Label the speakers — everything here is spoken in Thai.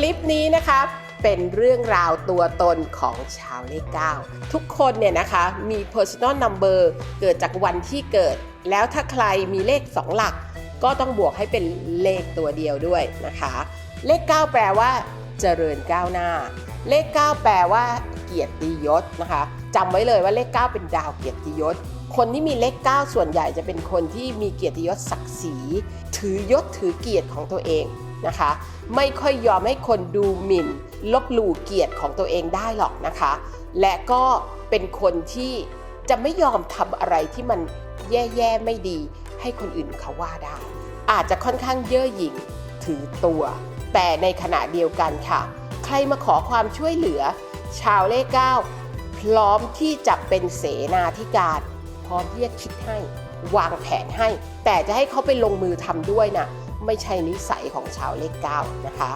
Speaker 1: คลิปนี้นะคะเป็นเรื่องราวตัวตนของชาวเลข9ทุกคนเนี่ยนะคะมี personal number เกิดจากวันที่เกิด แล้วถ้าใครมีเลข 2 หลัก ก็ต้องบวกให้เป็นเลขตัวเดียวด้วยนะคะ เลข 9 แปลว่า เจริญก้าวหน้า เลข 9 แปลว่า เกียรติยศนะคะจำไว้เลยว่าเลข 9 เป็นดาวเกียรติยศ คนที่มีเลข 9 ส่วนใหญ่จะเป็นคนที่มีเกียรติยศศักดิ์ศรี ถือยศถือเกียรติของตัวเอง นะคะ ไม่ค่อยยอมให้คนดูหมิ่น ลบหลู่เกียรติของตัวเองได้หรอกนะคะ และก็เป็นคนที่จะไม่ยอมทำอะไรที่มันแย่ๆไม่ดี ให้คนอื่นเขาว่าได้ อาจจะค่อนข้างเย่อหยิ่งถือตัว แต่ในขณะเดียวกันค่ะ ใครมาขอความช่วยเหลือ ชาวเลขเก้าพร้อมที่จะเป็นเสนาธิการ พร้อมที่จะคิดให้ วางแผนให้ แต่จะให้เขาไปลงมือทำด้วยนะ ไม่ใช่นิสัยของชาวเลขเก้านะคะ